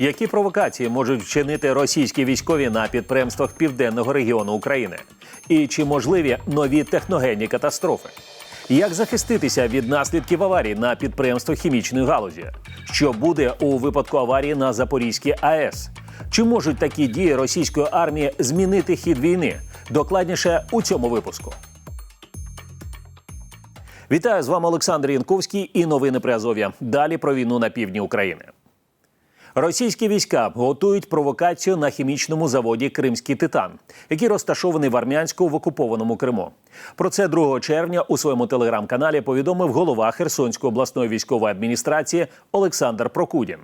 Які провокації можуть вчинити російські військові на підприємствах південного регіону України? І чи можливі нові техногенні катастрофи? Як захиститися від наслідків аварії на підприємствах хімічної галузі? Що буде у випадку аварії на Запорізькій АЕС? Чи можуть такі дії російської армії змінити хід війни? Докладніше у цьому випуску. Вітаю з вами Олександр Янковський і новини при Азов'я. Далі про війну на півдні України. Російські війська готують провокацію на хімічному заводі Кримський Титан, який розташований в Армянську в окупованому Криму. Про це 2 червня у своєму телеграм-каналі повідомив голова Херсонської обласної військової адміністрації Олександр Прокудін.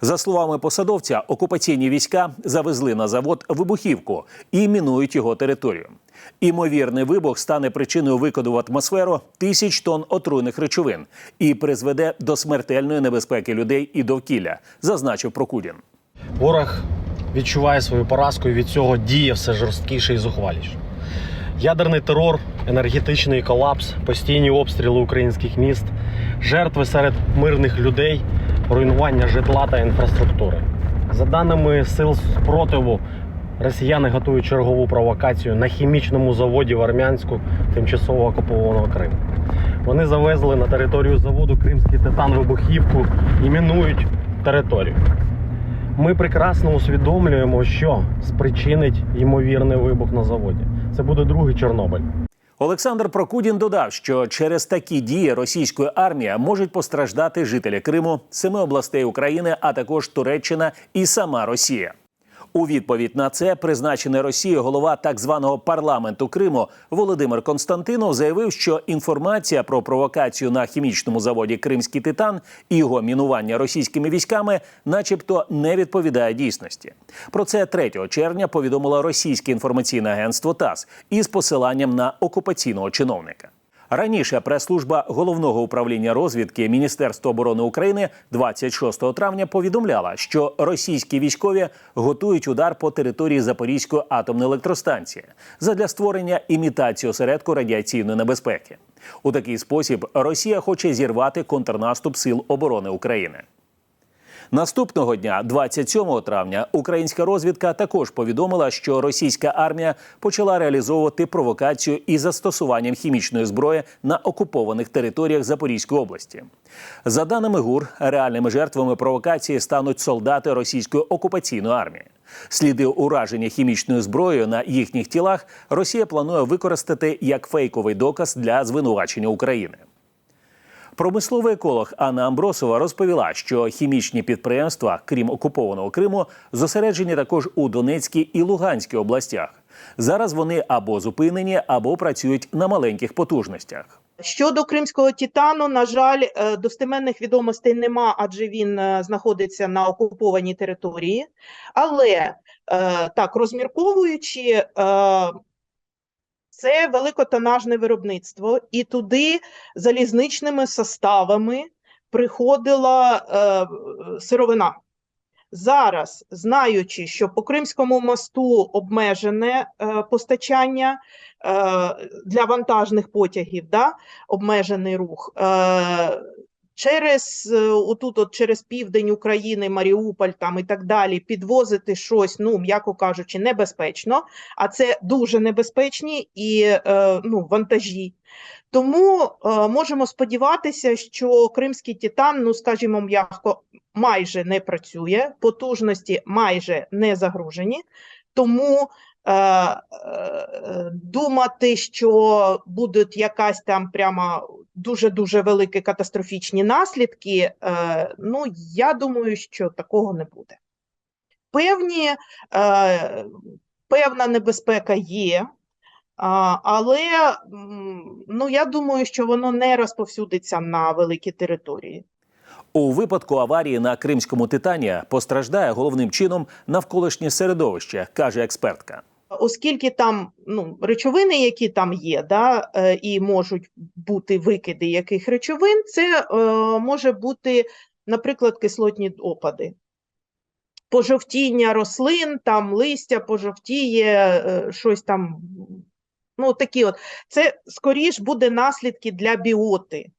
За словами посадовця, окупаційні війська завезли на завод вибухівку і мінують його територію. Імовірний вибух стане причиною викиду в атмосферу тисяч тонн отруйних речовин і призведе до смертельної небезпеки людей і довкілля, зазначив Прокудін. Ворог відчуває свою поразку і від цього діє все жорсткіше і зухваліше. Ядерний терор, енергетичний колапс, постійні обстріли українських міст, жертви серед мирних людей, руйнування житла та інфраструктури. За даними сил спротиву, росіяни готують чергову провокацію на хімічному заводі в Армянську тимчасово окупованого Криму. Вони завезли на територію заводу Кримський титан вибухівку і мінують територію. Ми прекрасно усвідомлюємо, що спричинить ймовірний вибух на заводі. Це буде другий Чорнобиль. Олександр Прокудін додав, що через такі дії російської армії можуть постраждати жителі Криму, семи областей України, а також Туреччина і сама Росія. У відповідь на це призначений Росією голова так званого парламенту Криму Володимир Константинов заявив, що інформація про провокацію на хімічному заводі Кримський Титан і його мінування російськими військами, начебто, не відповідає дійсності. Про це 3 червня повідомило російське інформаційне агентство ТАСС із посиланням на окупаційного чиновника. Раніше прес-служба головного управління розвідки Міністерства оборони України 26 травня повідомляла, що російські військові готують удар по території Запорізької атомної електростанції задля створення імітації осередку радіаційної небезпеки. У такий спосіб Росія хоче зірвати контрнаступ сил оборони України. Наступного дня, 27 травня, українська розвідка також повідомила, що російська армія почала реалізовувати провокацію із застосуванням хімічної зброї на окупованих територіях Запорізької області. За даними ГУР, реальними жертвами провокації стануть солдати російської окупаційної армії. Сліди ураження хімічною зброєю на їхніх тілах Росія планує використати як фейковий доказ для звинувачення України. Промисловий еколог Анна Амбросова розповіла, що хімічні підприємства, крім окупованого Криму, зосереджені також у Донецькій і Луганській областях. Зараз вони або зупинені, або працюють на маленьких потужностях. Щодо кримського титану, на жаль, е, достеменних відомостей нема, адже він е, знаходиться на окупованій території. Але е, так, розмірковуючи, це великотонажне виробництво, і туди залізничними составами приходила е, сировина. Зараз, знаючи, що по Кримському мосту обмежене е, постачання е, для вантажних потягів, да, обмежений рух. Е, через е, отут, от через південь України, Маріуполь там і так далі, підвозити щось, ну м'яко кажучи, небезпечно, а це дуже небезпечні і е, ну, вантажі. Тому е, можемо сподіватися, що кримський титан, ну скажімо м'яко, майже не працює, потужності майже не загружені. Тому е, е, думати, що будуть якась там прямо дуже-дуже великі катастрофічні наслідки, е, ну я думаю, що такого не буде. Певні, е, певна небезпека є. А, але ну, я думаю, що воно не розповсюдиться на великі території. У випадку аварії на кримському титані постраждає головним чином навколишнє середовище, каже експертка. Оскільки там ну, речовини, які там є, да, е, і можуть бути викиди яких речовин, це е, може бути, наприклад, кислотні опади. Пожовтіння рослин, там листя пожовтіє, е, щось там. Ну, такі от. Це скоріш буде наслідки для біоти.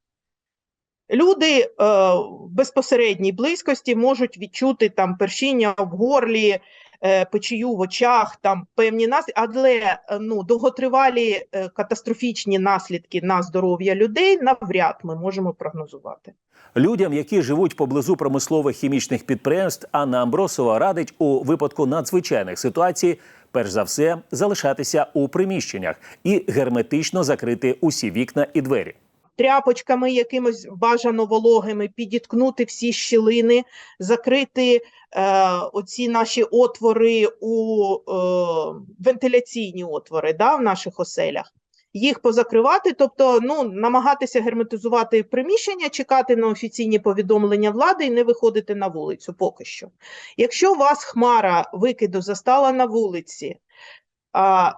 Люди е, в безпосередній близькості можуть відчути там першіння в горлі, е, печію в очах, там певні наслідки, але е, ну, довготривалі е, катастрофічні наслідки на здоров'я людей навряд ми можемо прогнозувати. Людям, які живуть поблизу промислових хімічних підприємств, Анна Амбросова радить у випадку надзвичайних ситуацій, перш за все, залишатися у приміщеннях і герметично закрити усі вікна і двері. Тряпочками якимось бажано вологими, підіткнути всі щілини, закрити е, оці наші отвори у е, вентиляційні отвори да, в наших оселях. Їх позакривати, тобто ну, намагатися герметизувати приміщення, чекати на офіційні повідомлення влади і не виходити на вулицю поки що. Якщо вас хмара викиду застала на вулиці, а,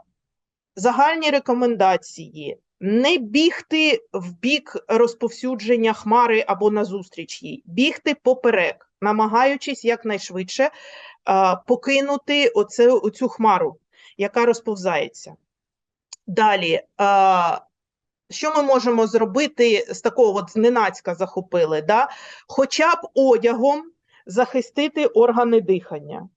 загальні рекомендації не бігти в бік розповсюдження хмари або назустріч їй, бігти поперек, намагаючись якнайшвидше а, покинути оце, оцю хмару, яка розповзається. Далі, а, що ми можемо зробити з такого от зненацька захопили, да? хоча б одягом захистити органи дихання.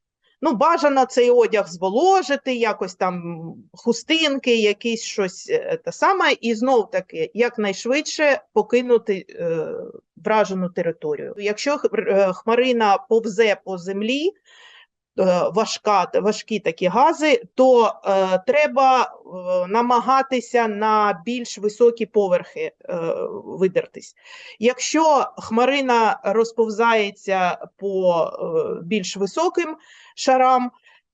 Ну, бажано цей одяг зволожити, якось там хустинки, якісь щось та те саме, і знов таки якнайшвидше покинути е, вражену територію. Якщо е, хмарина повзе по землі, е, важка, важкі такі гази, то е, треба е, намагатися на більш високі поверхи е, видертись. Якщо хмарина розповзається по е, більш високим шарам,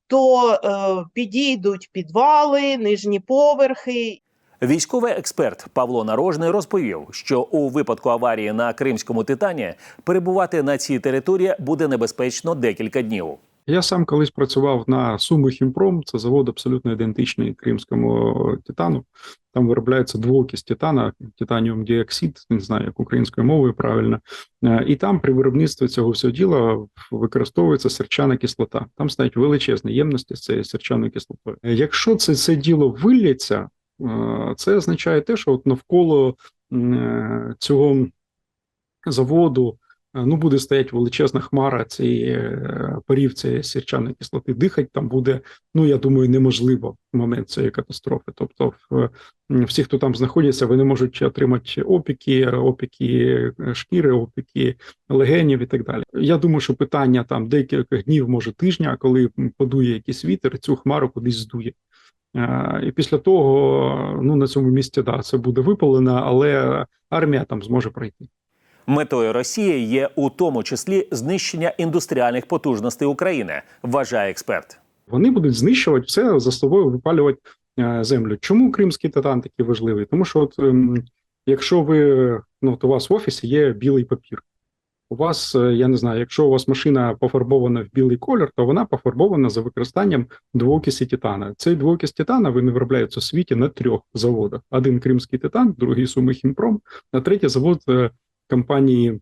то е, підійдуть підвали, нижні поверхи. Військовий експерт Павло Нарожний розповів, що у випадку аварії на Кримському титані перебувати на цій території буде небезпечно декілька днів. Я сам колись працював на Суми Хімпром, це завод абсолютно ідентичний кримському титану. Там виробляється двоокись титана, титаніум діоксид, не знаю, як українською мовою правильно. Е, І там при виробництві цього всього діла використовується серчана кислота. Там стоять величезні ємності з цією серчаною кислотою. Е, Якщо це, це діло виллється, е, це означає те, що от навколо е, цього заводу Е, ну, буде стояти величезна хмара цієї е, парів цієї сірчаної кислоти. Дихати там буде, ну я думаю, неможливо в момент цієї катастрофи. Тобто, всі, хто там знаходяться, вони можуть отримати опіки, опіки е, шкіри, опіки легенів і так далі. Я думаю, що питання там декілька днів, може тижня, коли подує якийсь вітер, цю хмару кудись здує. Е, І після того, ну на цьому місці, да, це буде випалено, але армія там зможе пройти. Метою Росії є у тому числі знищення індустріальних потужностей України, вважає експерт. Вони будуть знищувати все за собою випалювати е, землю. Чому кримський титан такий важливий? Тому що, от, ем, якщо ви ну, от у вас в офісі є білий папір, у вас, е, я не знаю, якщо у вас машина пофарбована в білий колір, то вона пофарбована за використанням двоокисі титана. Цей двоокись титана він виробляється у світі на трьох заводах: один кримський титан, другий Суми Хімпром, а третій завод е, компанії.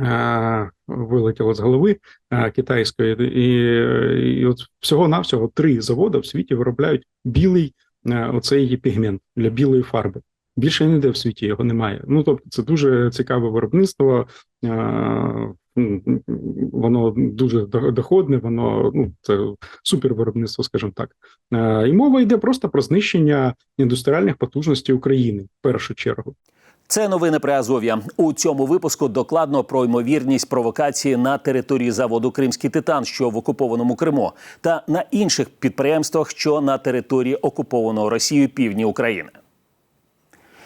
е, Вилетіло з голови е, китайської, і, і от всього-навсього три заводи в світі виробляють білий е, оцей пігмент для білої фарби. Більше ніде в світі його немає. Ну тобто, це дуже цікаве виробництво. е, Воно дуже доходне, воно ну це супер виробництво, скажімо так. Е, І мова йде просто про знищення індустріальних потужностей України в першу чергу. Це новини при Азов'я. У цьому випуску докладно про ймовірність провокації на території заводу Кримський титан, що в окупованому Криму, та на інших підприємствах, що на території окупованого Росією півдні України.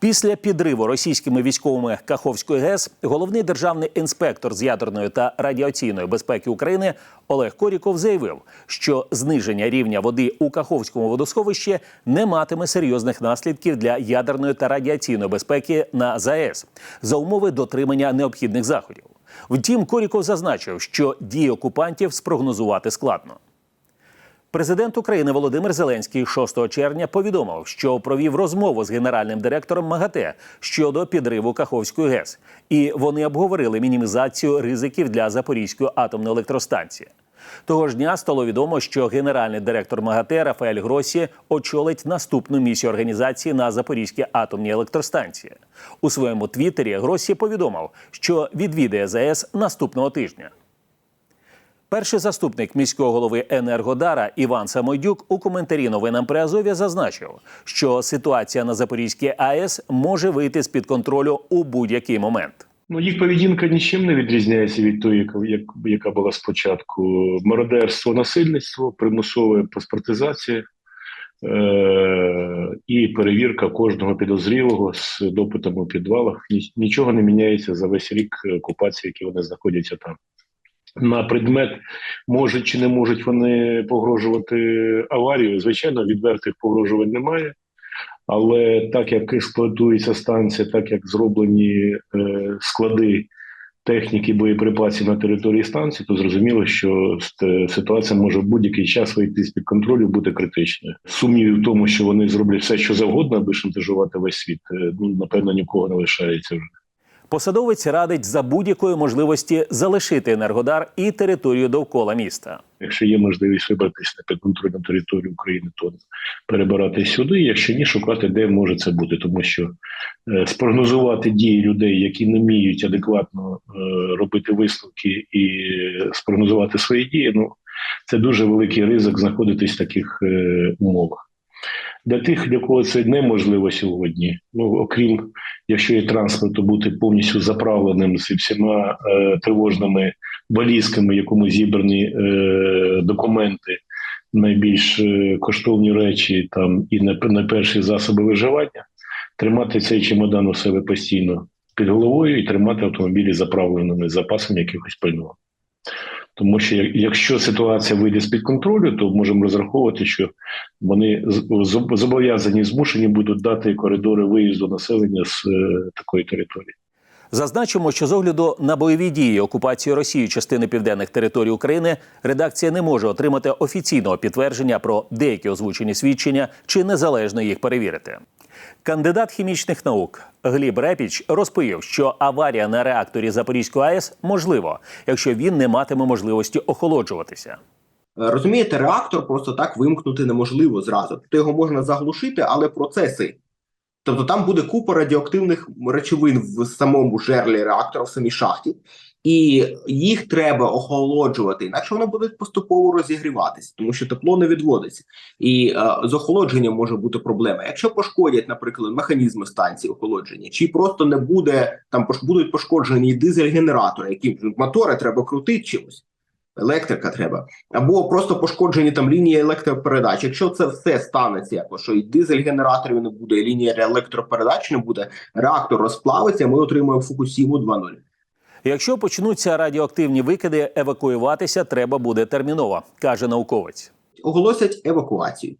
Після підриву російськими військовими Каховської ГЕС головний державний інспектор з ядерної та радіаційної безпеки України Олег Коріков заявив, що зниження рівня води у Каховському водосховищі не матиме серйозних наслідків для ядерної та радіаційної безпеки на ЗАЕС за умови дотримання необхідних заходів. Втім, Коріков зазначив, що дії окупантів спрогнозувати складно. Президент України Володимир Зеленський 6 червня повідомив, що провів розмову з генеральним директором МАГАТЕ щодо підриву Каховської ГЕС, і вони обговорили мінімізацію ризиків для Запорізької атомної електростанції. Того ж дня стало відомо, що генеральний директор МАГАТЕ Рафаель Гросі очолить наступну місію організації на Запорізькій атомній електростанції. У своєму твіттері Гросі повідомив, що відвідає ЗАЕС наступного тижня. Перший заступник міського голови Енергодара Іван Самойдюк у коментарі новинам при Азові зазначив, що ситуація на Запорізькій АЕС може вийти з під контролю у будь-який момент. Ну, їх поведінка нічим не відрізняється від тої, яка, як- яка була спочатку. Мародерство, насильництво, примусова паспортизація е- і перевірка кожного підозрілого з допитом у підвалах. Ні- Нічого не міняється за весь рік окупації, які вони знаходяться там. На предмет, можуть чи не можуть вони погрожувати аварію. Звичайно, відвертих погрожувань немає. Але так як експлуатується станція, так як зроблені е, склади техніки боєприпасів на території станції, то зрозуміло, що ситуація може в будь-який час вийти з під контролю, бути критичною. Сумнівів в тому, що вони зроблять все, що завгодно, аби шантажувати весь світ. е, Ну напевно, нікого не лишається вже. Посадовець радить за будь-якої можливості залишити Енергодар і територію довкола міста. Якщо є можливість вибратися на підконтрольну територію України, то перебирати сюди. Якщо ні, шукати, де може це бути, тому що е, спрогнозувати дії людей, які не вміють адекватно е, робити висновки і спрогнозувати свої дії, ну це дуже великий ризик знаходитись в таких е, умовах. Для тих, для кого це неможливо сьогодні, ну окрім якщо є транспорт, то бути повністю заправленим з всіма е, тривожними валізками, якому зібрані е, документи, найбільш е, коштовні речі там і на, на перші засоби виживання, тримати цей чемодан у себе постійно під головою і тримати автомобілі заправленими запасом якихось пального. Тому що якщо ситуація вийде з-під контролю, то можемо розраховувати, що вони з- з- зобов'язані змушені будуть дати коридори виїзду населення з е, такої території. Зазначимо, що з огляду на бойові дії окупації Росії частини південних територій України редакція не може отримати офіційного підтвердження про деякі озвучені свідчення чи незалежно їх перевірити. Кандидат хімічних наук Гліб Репіч розповів, що аварія на реакторі Запорізької АЕС можливо, якщо він не матиме можливості охолоджуватися. Е, Розумієте, реактор просто так вимкнути неможливо зразу. Тобто його можна заглушити, але процеси. Тобто там буде купа радіоактивних речовин в самому жерлі реактора, в самій шахті, і їх треба охолоджувати, інакше вони будуть поступово розігріватися, тому що тепло не відводиться. І е, з охолодженням може бути проблема. Якщо пошкодять, наприклад, механізми станції охолодження, чи просто не буде там будуть пошкоджені дизель-генератори, які мотори треба крутити чимось електрика треба, або просто пошкоджені там лінії електропередач. Якщо це все станеться, якось що і дизель-генераторів не буде, і лінія електропередач не буде, реактор розплавиться, ми отримаємо Фукусіму 2.0. Якщо почнуться радіоактивні викиди, евакуюватися треба буде терміново, каже науковець. Оголосять евакуацію.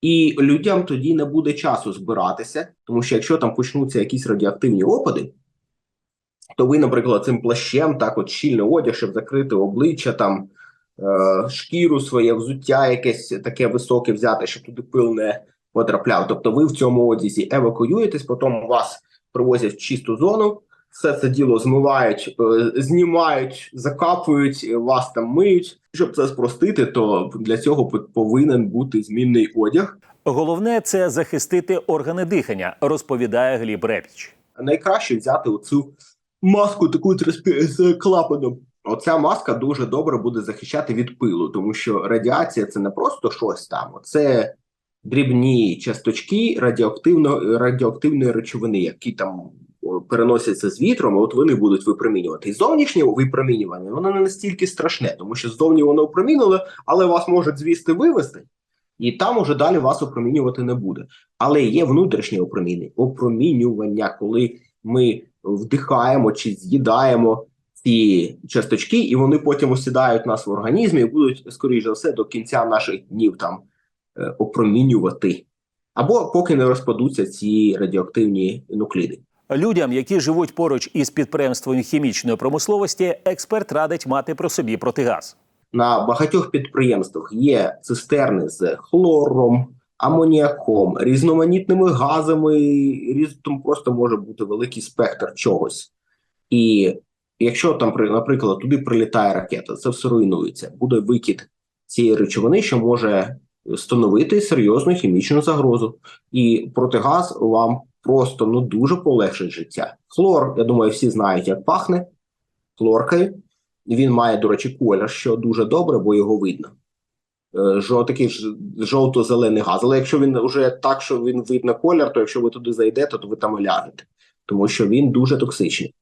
І людям тоді не буде часу збиратися, тому що якщо там почнуться якісь радіоактивні опади, то ви, наприклад, цим плащем, так от щільний одяг, щоб закрити обличчя, там е, шкіру своє, взуття якесь таке високе взяти, щоб туди пил не потрапляв. Тобто ви в цьому одязі евакуюєтесь, потім вас привозять в чисту зону, все це діло змивають, е, знімають, закапують, е, вас там миють. Щоб це спростити, то для цього повинен бути змінний одяг. Головне це захистити органи дихання, розповідає Гліб Репіч. найкраще взяти оцю маску таку з клапаном. Оця маска дуже добре буде захищати від пилу, тому що радіація це не просто щось там, це дрібні часточки радіоактивно, радіоактивної речовини, які там переносяться з вітром, а от вони будуть випромінювати. І зовнішнє випромінювання воно не настільки страшне, тому що ззовні воно опромінили, але вас можуть звісти вивести, і там уже далі вас опромінювати не буде. Але є внутрішнє опромінювання, коли ми вдихаємо чи з'їдаємо ці часточки, і вони потім осідають нас в організмі і будуть, скоріш за все, до кінця наших днів там е, опромінювати. Або поки не розпадуться ці радіоактивні нукліди. Людям, які живуть поруч із підприємством хімічної промисловості, експерт радить мати про собі протигаз. на багатьох підприємствах є цистерни з хлором, амоніаком, різноманітними газами, різ... там просто може бути великий спектр чогось. І якщо там, наприклад, туди прилітає ракета, це все руйнується, буде викид цієї речовини, що може становити серйозну хімічну загрозу. І протигаз вам просто ну дуже полегшить життя. Хлор, я думаю, всі знають, як пахне хлоркою. Він має, до речі, колір, що дуже добре, бо його видно. Жо, такий ж жовто-зелений газ. Але якщо він вже так, що він видно колір, то якщо ви туди зайдете, то ви там і ляжете, тому що він дуже токсичний.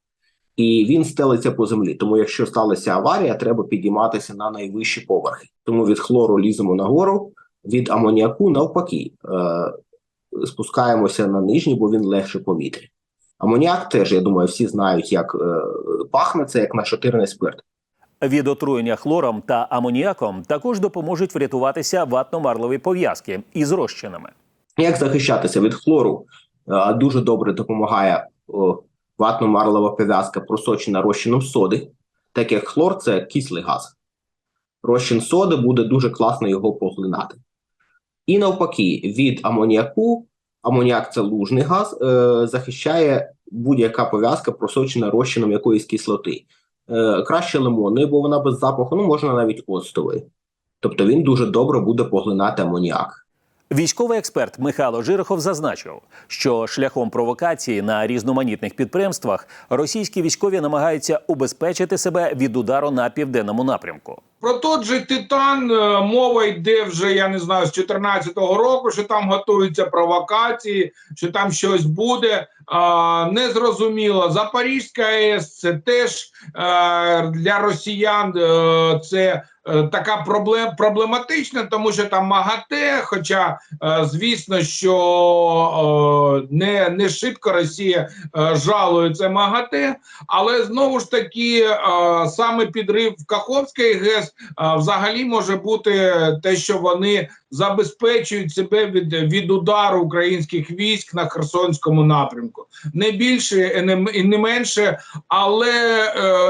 І він стелиться по землі. Тому, якщо сталася аварія, треба підійматися на найвищі поверхи. Тому від хлору ліземо нагору, від амоніаку навпаки е, спускаємося на нижній, бо він легше повітря. Амоніак теж, я думаю, всі знають, як е, пахне це як нашатирний спирт. Від отруєння хлором та амоніаком також допоможуть врятуватися ватно-марлові пов'язки із розчинами. Як захищатися від хлору? Дуже добре допомагає ватно-марлова пов'язка, просочена розчином соди, так як хлор це кислий газ. Розчин соди буде дуже класно його поглинати. І навпаки, від амоніаку, амоніак це лужний газ, е, захищає будь-яка пов'язка, просочена розчином якоїсь кислоти. Е, краще лимонної, бо вона без запаху, ну можна навіть оцтової. Тобто він дуже добре буде поглинати амоніак. Військовий експерт Михайло Жирохов зазначив, що шляхом провокації на різноманітних підприємствах російські військові намагаються убезпечити себе від удару на південному напрямку. Про тот же Титан е, мова йде вже, я не знаю, з 14-го року, що там готуються провокації, що там щось буде. А, незрозуміло. Запорізька АЕС це теж е, для росіян е, це е, така проблем, проблематична, тому що там МАГАТЕ, хоча, звісно, що не, не шибко Росія жалує це МАГАТЕ, але знову ж таки саме підрив в Каховській ГЕС взагалі може бути те, що вони забезпечують себе від, від удару українських військ на Херсонському напрямку. Не більше не, і не менше, але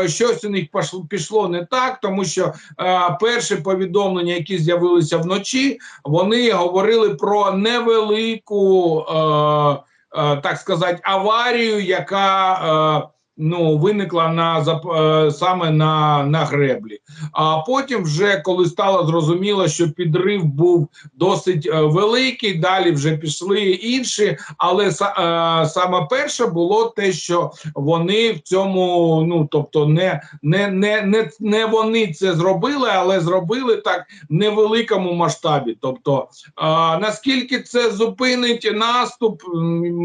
е, щось у них пішло не так, тому що е, перші повідомлення, які з'явилися вночі, вони говорили про невелику, е, е, так сказати, аварію, яка. Е, Ну, виникла на е, саме на, на греблі. А потім, вже коли стало зрозуміло, що підрив був досить е, великий, далі вже пішли інші. Але е, саме перше було те, що вони в цьому, ну тобто, не, не, не, не, не вони це зробили, але зробили так в невеликому масштабі. Тобто, а, наскільки це зупинить наступ,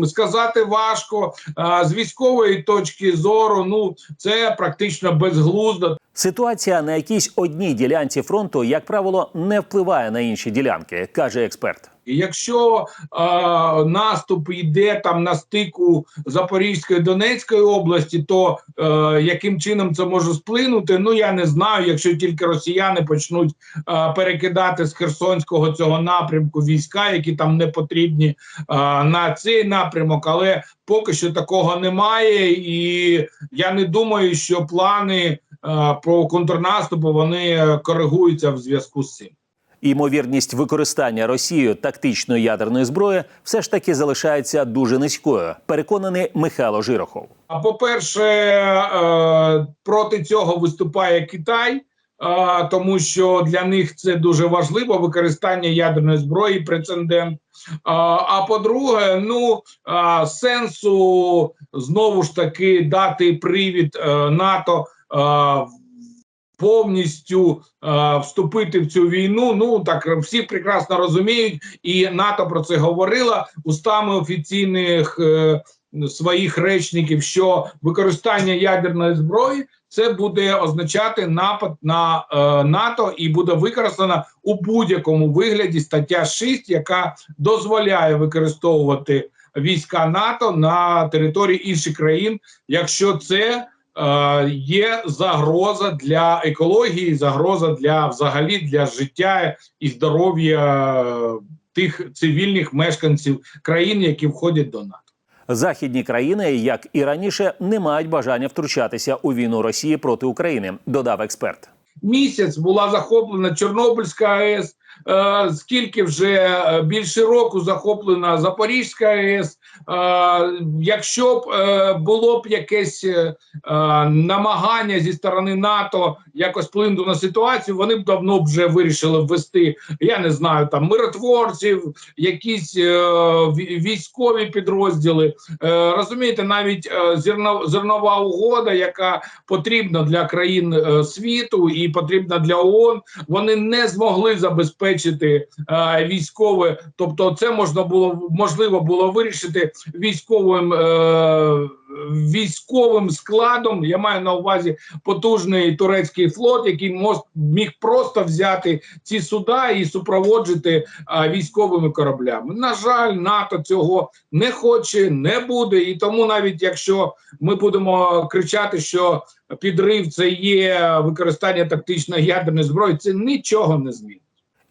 сказати важко. А, з військової точки зору, ну це практично безглуздо. Ситуація на якійсь одній ділянці фронту, як правило, не впливає на інші ділянки, каже експерт. Якщо е, наступ йде там на стику Запорізької Донецької області, то е, яким чином це може сплинути? Ну я не знаю. Якщо тільки росіяни почнуть е, перекидати з Херсонського цього напрямку війська, які там не потрібні е, на цей напрямок, але поки що такого немає, і я не думаю, що плани про контрнаступу вони е, коригуються в зв'язку з цим. Імовірність використання Росією тактичної ядерної зброї все ж таки залишається дуже низькою. Переконаний Михайло Жирохов. А по-перше, е, проти цього виступає Китай, е, тому що для них це дуже важливо використання ядерної зброї, прецедент. А, по-друге, ну сенсу знову ж таки дати привід е, НАТО. Повністю вступити в цю війну. Ну так всі прекрасно розуміють, і НАТО про це говорила устами офіційних е, своїх речників, що використання ядерної зброї це буде означати напад на е, НАТО і буде використана у будь-якому вигляді стаття 6, яка дозволяє використовувати війська НАТО на території інших країн, якщо це є загроза для екології, загроза для взагалі для життя і здоров'я е, тих цивільних мешканців країн, які входять до НАТО. Західні країни, як і раніше, не мають бажання втручатися у війну Росії проти України, додав експерт. місяць була захоплена Чорнобильська АЕС. Е, Скільки вже е, більше року захоплена Запорізька АЕС. Е, Якщо б було б якесь намагання зі сторони НАТО якось вплинути на ситуацію, вони б давно вже вирішили ввести, я не знаю, там миротворців, якісь військові підрозділи. Розумієте, навіть зернова угода, яка потрібна для країн світу і потрібна для ООН, вони не змогли забезпечити е, військове. Тобто, це можна було можливо було вирішити військовим е, військовим складом. Я маю на увазі потужний турецький флот, який мос- міг просто взяти ці суда і супроводжити е, військовими кораблями. На жаль, НАТО цього не хоче, не буде, і тому навіть якщо ми будемо кричати, що підрив це є використання тактичної ядерної зброї, це нічого не змінить.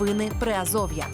Новини Приазов'я.